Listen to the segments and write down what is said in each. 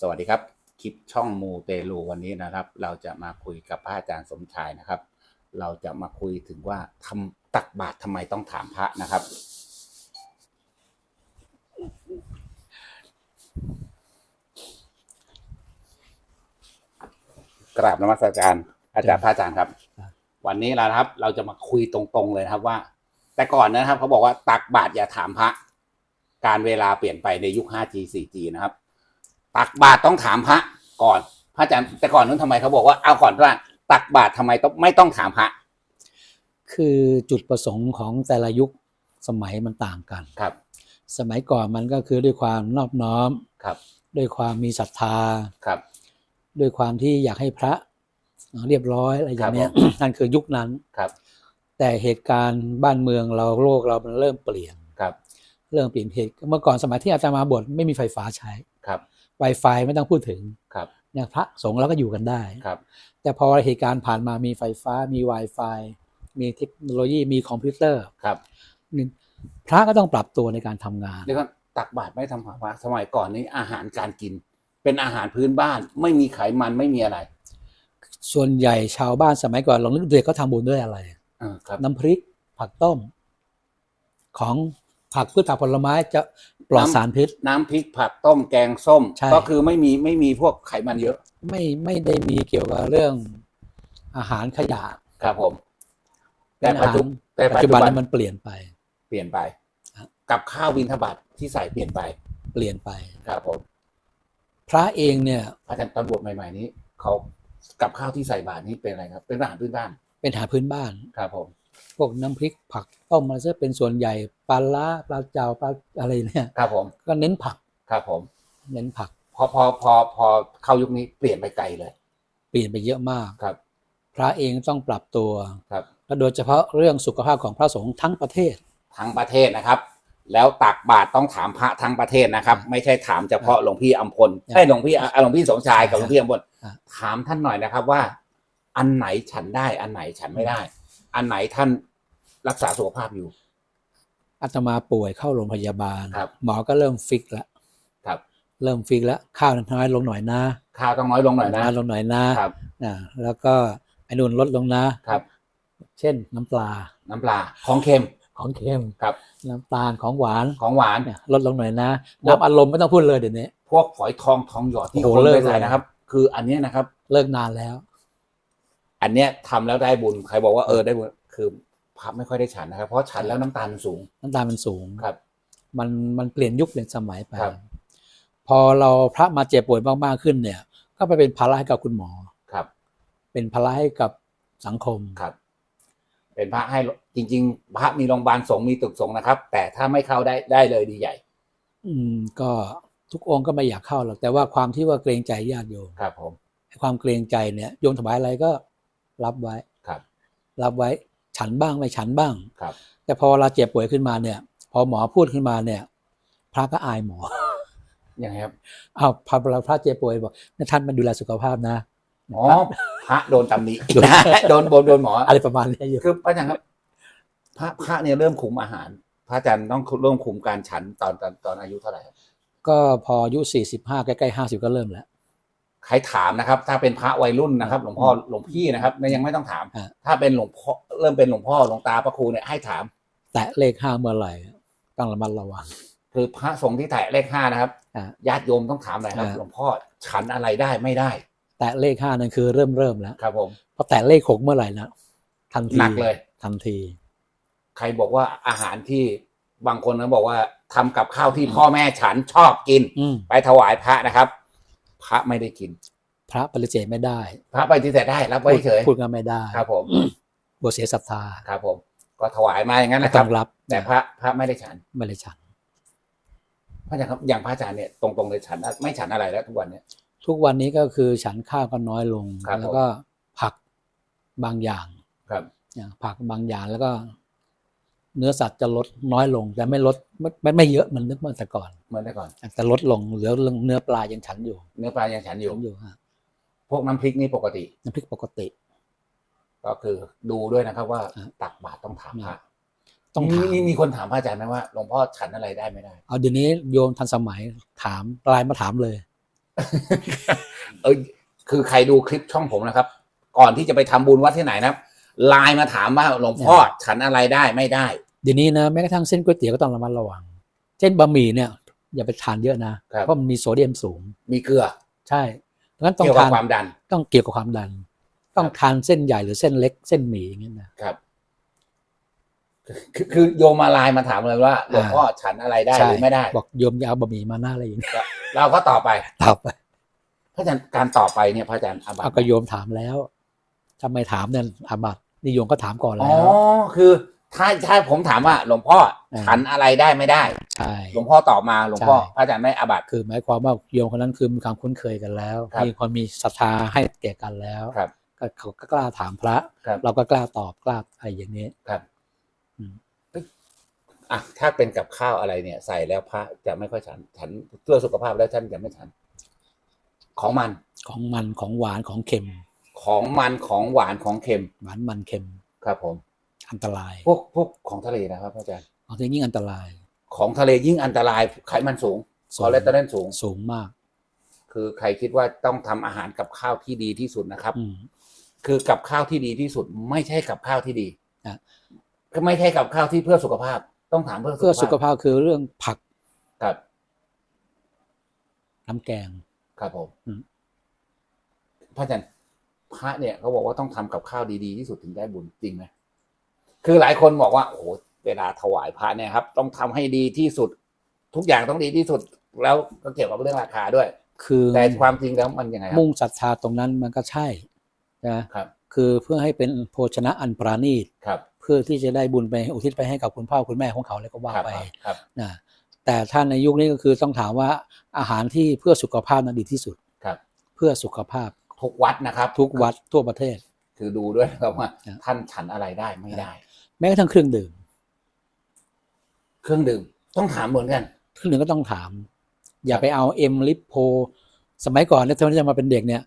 สวัสดีครับ คลิปช่องมูเตลูวันนี้นะครับ เราจะมาคุยกับพระอาจารย์สมชายนะครับ เราจะมาคุยถึงว่าทำตักบาตรทำไมต้องถามพระนะครับ กราบนมัสการอาจารย์พระอาจารย์ครับ วันนี้นะครับ เราจะมาคุยตรงๆเลยครับว่า แต่ก่อนนะครับเขาบอกว่าตักบาตรอย่าถามพระ การเวลาเปลี่ยนไปในยุค 5G 4G นะครับ ตักบาตรต้องถามพระก่อน พระอาจารย์แต่ก่อนนั้นทำไมเขาบอกว่าเอาก่อนว่า ตักบาตรทำไมต้องไม่ต้องถามพระ คือจุดประสงค์ของแต่ละยุคสมัยมันต่างกันครับ สมัยก่อนมันก็คือด้วยความนอบน้อมครับ ด้วยความมีศรัทธาครับ ด้วยความที่อยากให้พระเรียบร้อยอะไรอย่างเนี้ยครับผมนั่นคือยุคนั้นครับ แต่เหตุการณ์บ้านเมืองเราโลกเรามันเริ่มเปลี่ยนครับ เริ่มเปลี่ยนเหตุเมื่อก่อนสมัยที่อาจารย์มาบวชไม่มีไฟฟ้าใช้ครับ Wi-Fi ไม่ต้องพูดถึงครับเนี่ยพระสงฆ์เราก็อยู่กันได้ครับ แต่พอเหตุการณ์ผ่านมามีไฟฟ้ามี Wi-Fi มีเทคโนโลยีมีคอมพิวเตอร์ครับนี่พระก็ต้องปรับตัวในการทำงานเดี๋ยวก่อนตักบาตรไม่ทำถามพระสมัยก่อนนี้อาหารการกิน เป็นอาหารพื้นบ้าน ไม่มีไขมันไม่มีอะไร ส่วนใหญ่ชาวบ้านสมัยก่อนลองนึกดูเขาทำบุญด้วยอะไรอ่าครับน้ำพริกผักต้ม ของ ผักพืชผักผลไม้จะปลอดน้ำสารพิษ น้ำพริกผักต้มแกงส้ม ใช่ ก็คือไม่มีไม่มีพวกไขมันเยอะไม่ไม่ได้มีเกี่ยวกับเรื่องอาหารขยะครับผมเป็แต่นปัอาจจุหารแต่ปัปัจจจุจุบับันนนี้มันเปลี่ยนไป เปลี่ยนไปครับกับข้าววินทบาทที่ใส่เปลี่ยนไปเปลี่ยนไป ครับผมพระเองเนี่ยอาจารย์ตอนบวชใหม่ๆนี้เขากับข้าวที่ใส่บาตรนี้เป็นอะไรครับ เป็นอาหารพื้นบ้านเป็นอาหารพื้นบ้าน ครับผม พวกน้ำพริกผักต้มอะไรซะเป็นส่วนใหญ่ปลาล้าปลาเจ้าปลาอะไรเนี่ยครับผมก็เน้นผักครับผม เน้นผัก พอพอพอพอเข้ายุคนี้เปลี่ยนไปไกลเลย เปลี่ยนไปเยอะมากครับ พระเองต้องปรับตัวครับและโดยเฉพาะเรื่องสุขภาพของพระสงฆ์ทั้งประเทศ ทั้งประเทศนะครับ แล้วตักบาตรต้องถามพระทั้งประเทศนะครับ ไม่ใช่ถามเฉพาะหลวงพี่อัมพลครับใช่หลวงพี่อะหลวงพี่สมชายกับหลวงพี่อัมพลครับถามท่านหน่อยนะครับว่า อันไหนฉันได้อันไหนฉันไม่ได้ อันไหนท่านรักษาสุขภาพอยู่ อาตมาป่วยเข้าโรงพยาบาล ครับ หมอก็เริ่มฟิกแล้วครับ เริ่มฟิกแล้วข้าวน้อยลงหน่อยนะข้าวต้องน้อยลงหน่อยนะน้อยลงหน่อยนะครับ อ่าแล้วก็ไอ้นุ่นลดลงนะครับ เช่นน้ำปลาน้ำปลาของเค็ม ของเค็มครับ น้ำตาลของหวานของหวาน เนี่ยลดลงหน่อยนะน้ำอารมณ์ไม่ต้องพูดเลยเดี๋ยวนี้ พวกฝอยทองทองหยอดที่โอ้คโหนเลิไปกใส่เลย นะครับ คืออันเนี้ยนะครับ เลิกนานแล้ว อันเนี้ยทำแล้วได้บุญใครบอกว่าเออได้บุญคือพระไม่ค่อยได้ฉันนะครับ เพราะฉันแล้วน้ำตาลมันสูงน้ำตาลมันสูงครับ มันมันเปลี่ยนยุคเปลี่ยนสมัยไปครับ พอเราพระมาเจ็บป่วยมากๆขึ้นเนี่ย ก็ไปเป็นภาระให้กับคุณหมอ ครับ เป็นภาระให้กับสังคมครับ เป็นพระให้จริง ๆ พระมีโรงพยาบาลสงฆ์มีตึกสงฆ์นะครับ แต่ถ้าไม่เข้าได้ได้เลยดีใหญ่ อืม ก็ทุกองค์ก็ไม่อยากเข้าหรอกแต่ว่าความที่ว่าเกรงใจญาติโยมครับผมความเกรงใจเนี่ยโยมถวายอะไรก็ รับไว้ครับ รับไว้ฉันบ้างไม่ฉันบ้างครับ แต่พอเราเจ็บป่วยขึ้นมาเนี่ย พอหมอพูดขึ้นมาเนี่ย พระก็อายหมอยังไงครับอ้าวพอเราพระเจ็บป่วยบอกนี่ท่านมันดูแลสุขภาพนะอ๋อพระโดนตำหนิโดนโดนโดนหมออะไรประมาณเนี้ยอยู่คือพระอาจารย์ครับ พระพระเนี่ยเริ่มคุมอาหาร พระอาจารย์ต้องเริ่มคุมการฉันตอนตอนตอนอายุเท่าไหร่ครับก็พออายุสี่สิบห้าใกล้ๆห้าสิบก็เริ่มแล้ว ใครถามนะครับ ถ้าเป็นพระวัยรุ่นนะครับ หลวงพ่อหลวงพี่นะครับยังไม่ต้องถาม อ่าถ้าเป็นหลวงพ่อเริ่มเป็นหลวงพ่อหลวงตาพระครูเนี่ยให้ถาม แตะเลขห้าเมื่อไหร่ต้องระมัดระวัง คือพระสงฆ์ที่แตะเลขห้านะครับอ่าญาติโยมต้องถามหน่อยครับ อ่าหลวงพ่อฉันอะไรได้ไม่ได้แตะเลขห้านั่นคือเริ่มเริ่มแล้วครับ ผมพอแตะเลขหกเมื่อไหร่นะทันทีหนักเลย ทันที ใครบอกว่าอาหารที่บางคนนะบอกว่าทำกับข้าวที่พ่อแม่ฉันชอบกิน อืมไปถวายพระนะครับ พระไม่ได้กิน พระปฏิเสธไม่ได้ พระไปฏิเสธได้รับไว้เฉยพูดกันไม่ได้ครับผมบวเสียศรัทธาครับผม ก็ถวายมาอย่างนั้นก็นะคต้รัอบงรับ แต่พระพระไม่ได้ฉันไม่ได้ฉันพระอาจารย์ครับอย่างพระอาจารย์เนี่ยตรงๆเลยฉันไม่ฉันอะไรแล้วทุกวันเนี่ยทุกวันนี้ก็คือฉันข้าวก็น้อยลงครับแล้วก็ผักบางอย่างครับอย่างผักบางอย่างแล้วก็ เนื้อสัตว์จะลดน้อยลง แต่ไม่ลดไม่ไม่ไม่เยอะเหมือนนึกเมื่อแต่ก่อนเหมือนแต่ก่อนแต่ลดลงเหลือเนื้อปลายังฉันอยู่ เนื้อปลายังฉันอยู่ฉันอยู่ฮะพวกน้ำพริกนี่ปกติ น้ำพริกปกติ ก็คือดูด้วยนะครับว่าอ่าตักบาตรต้องถามพระต้องมีถามมีมีคนถามพระอาจารย์ไหมว่าหลวงพ่อฉันอะไรได้ไม่ได้ เอาเดี๋ยวนี้โยมทันสมัยถามไลน์มาถามเลย เออคือใครดูคลิปช่องผมนะครับ ก่อนที่จะไปทำบุญวัดที่ไหนนะครับไลน์มาถามว่าหลวงพ่อฉันอะไรได้ไม่ได้ เดี๋ยวนี้นะแม้กระทั่งเส้นก๋วยเตี๋ยวก็ต้องระมัดระวัง เช่นบะหมี่เนี่ย อย่าไปทานเยอะนะ ครับ เพราะมันมีโซเดียมสูง มีเกลือ ใช่ดังนั้นต้องเกี่ยวกับทานความดัน ต้องเกี่ยวกับความดัน ต้องทานเส้นใหญ่หรือเส้นเล็กเส้นหมี่อย่างเงี้ยนะ ครับ คือคือโยมมาไลน์มาถามเลยว่าหลวงพ่อฉันอะไรได้หรือไม่ได้ บอกโยมอยาเอาบะหมี่มาหน้าอะไรอย่างเงี้ยเราก็ตอบไป ตอบไปพระอาจารย์การต่อบไปเนี่ยพระอาจารย์อาบัติเอาก็โยมถามแล้วทำไมถามเนี่ยอาบัตนี่โยมก็ถามก่อนอ๋แล้อว คือ ถ้าถ้าผมถามว่าหลวงพ่ออ่าฉันอะไรได้ไม่ได้ ใช่ หลวงพ่อตอบมาหลวงพ่อใช่พระอาจารย์ไม่อาบัติคือหมายความว่าโยมคนนั้นคือมีความคุ้นเคยกันแล้วครับมีความมีศรัทธาให้แก่กันแล้วครับก็เขาก็กล้าถามพระครับเราก็กล้าตอบกล้าอะไรอย่างนี้ครับอืมเอ้ยอะถ้าเป็นกับข้าวอะไรเนี่ย ใส่แล้วพระจะไม่ค่อยฉันฉันเพื่อสุขภาพแล้วท่านจะไม่ฉัน ของมันของมันของหวานของเค็ม ของมันของหวานของเค็ม หวานมันเค็มครับผม อันตรายพวกพวกของทะเลนะครับพระอาจารย์เอาทียิ่งอันตราย ของทะเลยิ่งอันตรายไขมันสูงสูคงอเลสเตอรอลสูงสูงมาก คือใครคิดว่าต้องทำอาหารกับข้าวที่ดีที่สุดนะครับอืมคือกับข้าวที่ดีที่สุด ไม่ใช่กับข้าวที่ดีอะก็ไม่ใช่กับข้าวที่เพื่อสุขภาพ ต้องถามเพื่อเพื่อสุขภาพภาพคือเรื่องผักครับน้ำแกงครับผมอืมพระอาจารย์พระเนี่ยเขาบอกว่าต้องทำกับข้าวดีๆที่สุดถึงได้บุญจริงไหม คือหลายคนบอกว่าโอ้โหเวลาถวายพระเนี่ยครับ ต้องทำให้ดีที่สุด ทุกอย่างต้องดีที่สุด แล้วก็เกี่ยวกับเรื่องราคาด้วย คือแต่ความจริงแล้วมันยังไงครับมุ่งศรัทธาตรงนั้นมันก็ใช่นะครับ คือเพื่อให้เป็นโภชนะอันปราณีตครับ เพื่อที่จะได้บุญไปอุทิศไปให้กับคุณพ่อคุณแม่ของเขาแล้วก็ว่าครับไปครับนะแต่ถ้าในยุคนี้ก็คือต้องถามว่าอาหารที่เพื่อสุขภาพนั้นดีที่สุดครับ เพื่อสุขภาพทุกวัดนะครับ ทุกวัดทั่วประเทศ คือดูด้วยนะครับว่าครับท่านฉันอะไรได้ไม่ได้ แม้กระทั่งเครื่องดื่ม เครื่องดื่ม ต้องถามเหมือนกัน เครื่องดื่มก็ต้องถาม อย่าไปเอาเอ็มลิปโพ สมัยก่อนเนี่ยตอนที่จะมาเป็นเด็กเนี่ย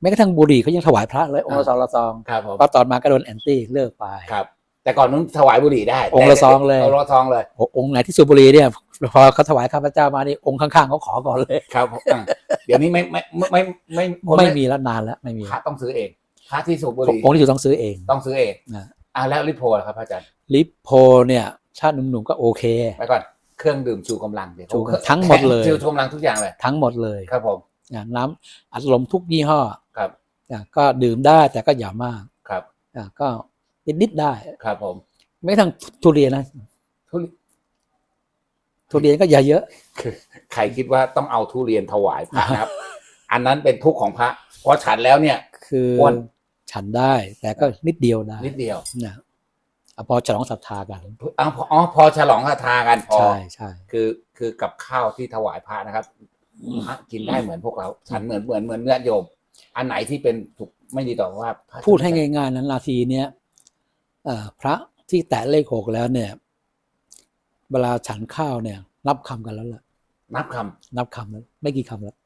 แม้กระทั่งบุหรี่เขายังถวายพระเลยองค์ละซองละซองครับผมพอตอนมาก็โดนแอนตี้เลิกไปครับ แต่ก่อนนั้นถวายบุหรี่ได้ องค์ละซองเลยองค์ละซองเลยโอ้องค์ไหนที่สูบบุหรี่เนี่ยพอเขาถวายข้าพเจ้ามานี่องค์ข้างๆเขาขอก่อนเลยครับผมอะเดี๋ยวนี้ไม่ไม่ไม่ไม่ไม่คนไม่มีแล้วนานแล้วไม่มีพระต้องซื้อเองพระที่สูบบุหรี่องค์ที่อยู่ต้องซื้อเอง ต้องซื้อเองนะ อะแล้วริโพล่ะครับพระอาจารย์ลิปโพเนี่ยชาติหนุ่มๆก็โอเคไปก่อนเครื่องดื่มชูกำลังเดี๋ยวชูกำลังทั้งหมดเลยชูกำลังทุกอย่างเลยทั้งหมดเลยครับผมนะน้ำอัดลมทุกยี่ห้อครับนะก็ดื่มได้แต่ก็อย่ามากครับนะก็นิดๆได้ครับผม ไม่ทั้งทุเรียนนะทุทุเรียนก็อย่าเยอะคือใครคิดว่าต้องเอาทุเรียนถวายพระนะครับ อันนั้นเป็นทุกข์ของพระเพราะฉันแล้วเนี่ย คืออ้วน ฉันได้ แต่ก็นิดเดียวได้นิดเดียวนะเอาพอฉลองศรัทธากันอ๋อพออ๋อพอฉลองคาทากันพอใช่ใช่คือคือกับข้าวที่ถวายพระนะครับพระกินได้เหมือนพวกเราฉันเหมือนเหมือนเหมือนเนื้อโยม อันไหนที่เป็นถูกไม่ดีต่อว่าพระพูดให้ง่ายๆนั้นนาทีเนี้ยเอ่อพระที่แตะเลขหกแล้วเนี่ย เวลาฉันข้าวเนี่ย นับคำกันแล้วล่ะนับคำนับคำแล้วไม่กี่คำแล้ว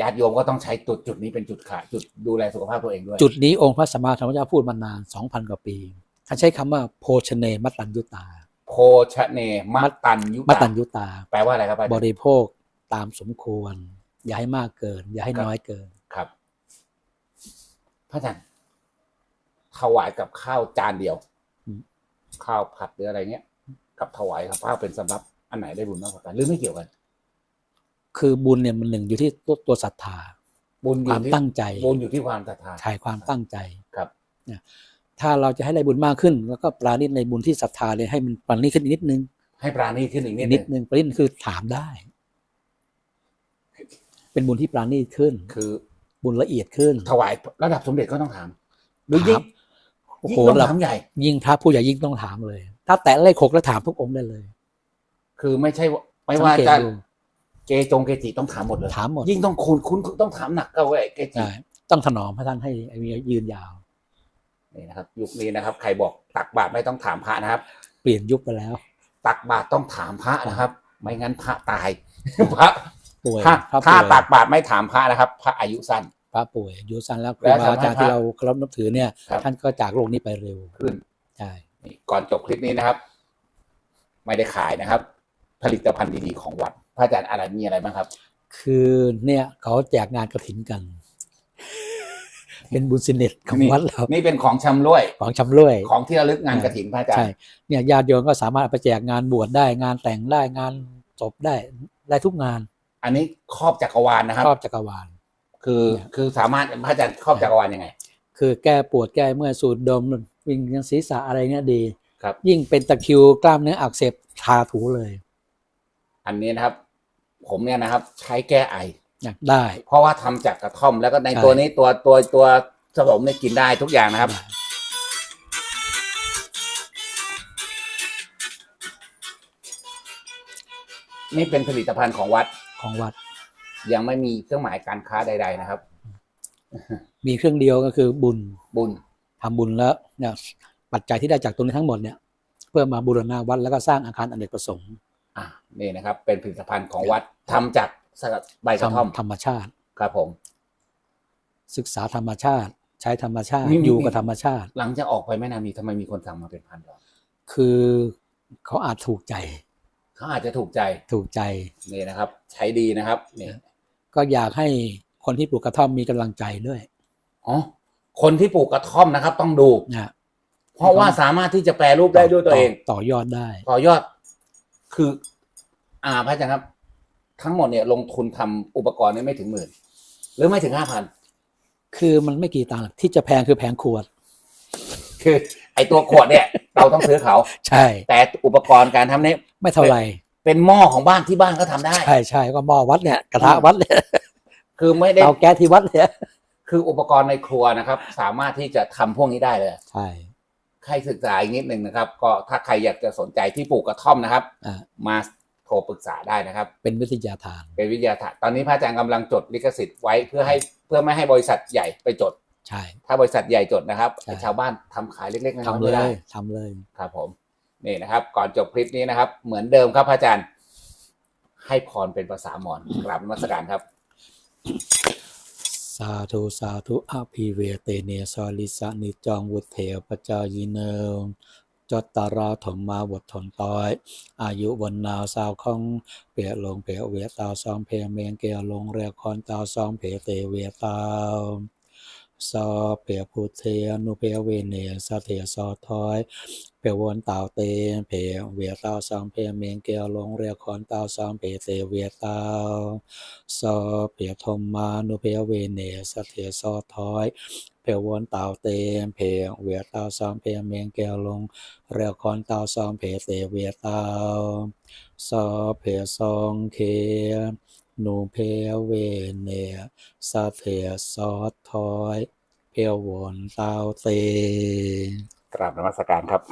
ญาติโยมก็ต้องใช้จุดจุดนี้เป็นจุดขายจุดดูแลสุขภาพตัวเองด้วย จุดนี้องค์พระสัมมาสัมพุทธเจ้าพูดมานานสองพันกว่าปีท่านใช้คำว่าโภชเนมัตตัญยุตาโพชเนมัตตัญยุมัตตัญตายุตา แปลว่าอะไรครับอาจารย์บริโภคตามสมควร อย่าให้มากเกิน อย่าให้ครับน้อยเกินครับพระอาจารย์ถวายกับข้าวจานเดียวอืมข้าวผัดหรืออะไรเงี้ย กับถวายกับข้าวเป็นสำรับอันไหนได้บุญมากกว่ากันหรือไม่เกี่ยวกัน คือบุญเนี่ยมันหนึ่งอยู่ที่ตัวตัวศรัทธา บุญอคยู่วามที่ตั้งใจบุญอยู่ที่ความศรัทธาถ่ายความตั้งใจครับเนี่ยถ้าเราจะให้ได้บุญมากขึ้น แล้วก็ปราณีตในบุญที่ศรัทธาเลยให้มันปราณีตขึ้นอีกนิดนึงให้ปราณีตขึ้นอีกนิดนิดนึงนึงปราณีตคือถามได้ เป็นบุญที่ปราณีตขึ้น คือ บุญละเอียดขึ้น ถวายระดับสมเด็จก็ต้องถามหรือยิ่งถาม โอ้ยิ่โหงต้องระดับถามใหญ่ ยิ่งพระผู้ใหญ่ยิ่งต้องถามเลย ถ้าแตะเลขหกแล้วถามทุกองค์ได้เลย คือไม่ใช่ว่าไม่ว่าสังเกตจะดู เกจงเกจิต้องถามหมดเลยถามหมดยิ่งต้องคุณคุณต้องถามหนักก็เว้ยเกจิใช่ต้องถนอมให้ท่านให้มียืนยาวนี่นะครับ ยุคนี้นะครับ ใครบอกตักบาตรไม่ต้องถามพระนะครับ เปลี่ยนยุคไปแล้ว ตักบาตรต้องถามพระนะครับ ไม่งั้นพระตายพระป่วยถ้าพระถ้าป่วยตักบาตรไม่ถามพระนะครับ พระอายุสั้นพระป่วยอายุสั้นแล้วคแล้รูวบาอาจารย์ทำให้พระที่เราเคารพนับถือเนี่ยครับท่านก็จากโลกนี้ไปเร็วขึ้นใช่นี่ก่อนจบคลิปนี้นะครับ ไม่ได้ขายนะครับ ผลิตภัณฑ์ดีๆของวัดพ ระอาจารย์อะไรมีอะไรบ้างครับ คือเนี่ยเขาแจกงานกระถินกัน เป็นบุญสิเนตของนี่วัดเรานี่เป็นของชำร่วย ของชำร่วย ของที่ระลึกงานกระถินพระอาจารใช่ย์เนี่ยญาติโยมก็สามารถเอาไปแจกงานบวชได้งานแต่งได้งานศพได้ได้ทุกงาน อันนี้ครอบจักรวาลนะครับครอบจักรวาล คือเนี่ยคือสามารถพระอาจารย์ครอบจักรวาลยังไง คือแก้ปวดแก้เมื่อยสูดดมวิ่งยังศีรษะอะไรเนี่ยดีครับ ยิ่งเป็นตะคริวกล้ามเนื้ออักเสบทาถูเลย อันนี้นะครับ ผมเนี่ยนะครับ ใช้แก้ไออยากได้ เพราะว่าทำจากกระท่อมแล้วก็ในใช่ ตัวนี้ตัวตัวตัวสมเนี่ยกินได้ทุกอย่างนะครับ นี่เป็นผลิตภัณฑ์ของวัด ของวัด ยังไม่มีเครื่องหมายการค้าใด ๆ นะครับ มีเครื่องเดียวก็คือบุญบุญทำบุญแล้วเนี่ยปัจจัยที่ได้จากตรงนี้ทั้งหมดเนี่ย เพื่อมาบูรณาวัดแล้วก็สร้างอาคารอเนกประสงค์ อะนี่นะครับ เป็นผลิตภัณฑ์ของวัดทำจากสกัดใบกระท่อมทำธรรมชาติ ครับผม ศึกษาธรรมชาติ ใช้ธรรมชาตินี่อยู่กับธรรมชาติ หลังจากออกไปไม่นานมีทำไมมีคนสั่งมาเป็นพันดอกคือเขาอาจถูกใจเขาอาจจะถูกใจถูกใจนี่นะครับ ใช้ดีนะครับนี่ก็อยากให้คนที่ปลูกกระท่อมมีกำลังใจด้วยอ๋อคนที่ปลูกกระท่อมนะครับ ต้องดูนะเพราะว่าสามารถที่จะแปรรูปได้ด้วยตัวเอง ต่อยอดได้ ต่อยอด คือ อ่าพระอาจารย์ครับ ทั้งหมดเนี่ยลงทุนทำอุปกรณ์เนี่ยไม่ถึงหมื่นหรือไม่ถึงห้าพันคือมันไม่กี่ตังค์หรอกที่จะแพงคือแพงขวด คือ ไอตัวขวดเนี่ย เราต้องซื้อเขาใช่ แต่อุปกรณ์การทำเนี่ยไม่เท่าไหร่เป็นหม้อของบ้านที่บ้านก็ทำได้ ใช่ใช่ก็หม้อวัดเนี่ยกระทะวัดเนี่ยคือไม่ได้เตาแก๊สที่วัดเนี่ยคืออุปกรณ์ในครัวนะครับ สามารถที่จะทำพวกนี้ได้เลย ใช่ ใครศึกษาอีกนิดหนึ่งนะครับ ก็ถ้าใครอยากจะสนใจที่ปลูกกระท่อมนะครับ อ่ามาโทรปรึกษาได้นะครับ เป็นวิทยาทาน เป็นวิทยาศาสตร์ตอนนี้พระอาจารย์กำลังจดลิขสิทธิ์ไว้เพื่อให้เพื่อไม่ให้บริษัทใหญ่ไปจด ใช่ ถ้าบริษัทใหญ่จดนะครับใช่ชาวบ้านทำขายเล็กๆน้อยๆทำเลไม่ได้ยทำเลย ครับผมนี่นะครับ ก่อนจบคลิปนี้นะครับ เหมือนเดิมครับพระอาจารย์ ให้พรเป็นภาษามอญกราบนมัสการครับสาธุสาธุอาภิเวเตเนสอลิสานิจองวุฒเถปจายิเนจตตาราถมมาบทถนต้อย อายุวันนาวสาวของเปียลงเปียเวตาวซองเพเมงเกลลงเรียคอนตาวซองเพเตเวตาว ซอเปียพุทเทนุเปียเวเนสะเทซอทอยเปียวนตาวเตเพเวียตาวซองเพเมงเกียลงเรียคอนตาวซองเพเตเวตาวสอเปียทมมานุเพเวเนสเทสอทอยเพวนเต่าเตมเพเวียเต่าซอมเพเมงแก้วลงเรียคอนเต่าซอมเพเตเวียเต่าสอเพซองเค นูเพเวเนสเพซอสทอยเพวนเตาเตกราบนมัสการครับ